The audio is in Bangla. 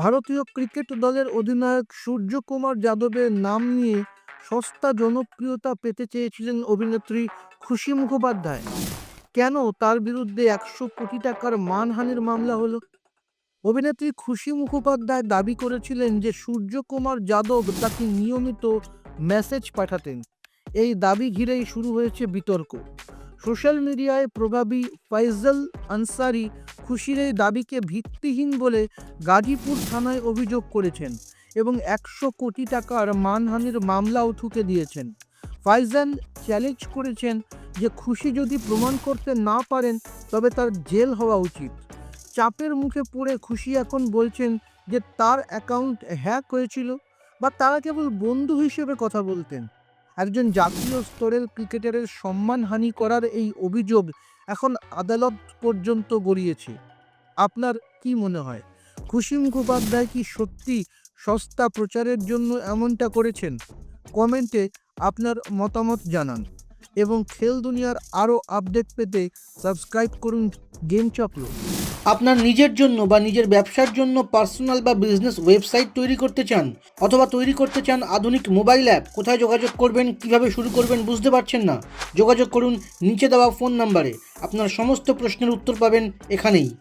ভারতীয় ক্রিকেট দলের অধিনায়ক সূর্যকুমার যাদবের নাম নিয়ে সস্তা জনপ্রিয়তা পেতে চেয়েছিলেন অভিনেত্রী খুশি মুখোপাধ্যায়। কেন তার বিরুদ্ধে একশো কোটি টাকার মানহানির মামলা হলো? অভিনেত্রী খুশি মুখোপাধ্যায় দাবি করেছিলেন যে সূর্যকুমার যাদব তাকে নিয়মিত মেসেজ পাঠাতেন। এই দাবি ঘিরেই শুরু হয়েছে বিতর্ক। সোশ্যাল মিডিয়ায় প্রভাবী ফাইজল আনসারি খুশির এই দাবিকে ভিত্তিহীন বলে গাজীপুর থানায় অভিযোগ করেছেন এবং একশো কোটি টাকার মানহানির মামলাও ঠুকে দিয়েছেন। ফাইজান চ্যালেঞ্জ করেছেন যে খুশি যদি প্রমাণ করতে না পারেন, তবে তার জেল হওয়া উচিত। চাপের মুখে পড়ে খুশি এখন বলছেন যে তার অ্যাকাউন্ট হ্যাক হয়েছিল বা তারা কেবল বন্ধু হিসেবে কথা বলতেন। একজন জাতীয় স্তরের ক্রিকেটারের সম্মানহানি করার এই অভিযোগ এখন আদালত পর্যন্ত গড়িয়েছে। আপনার কি মনে হয় খুশি মুখোপাধ্যায় কি সত্যি সস্তা প্রচারের জন্য এমনটা করেছেন? কমেন্টে আপনার মতামত জানান। এবং খেল দুনিয়ার আরও আপডেট পেতে সাবস্ক্রাইব করুন গেম চক্র। আপনার নিজের জন্য বা নিজের ব্যবসার জন্য পার্সোনাল বা বিজনেস ওয়েবসাইট তৈরি করতে চান অথবা তৈরি করতে চান আধুনিক মোবাইল অ্যাপ, কোথায় যোগাযোগ করবেন, কীভাবে শুরু করবেন বুঝতে পারছেন না? যোগাযোগ করুন নিচে দেওয়া ফোন নাম্বারে। আপনার সমস্ত প্রশ্নের উত্তর পাবেন এখানেই।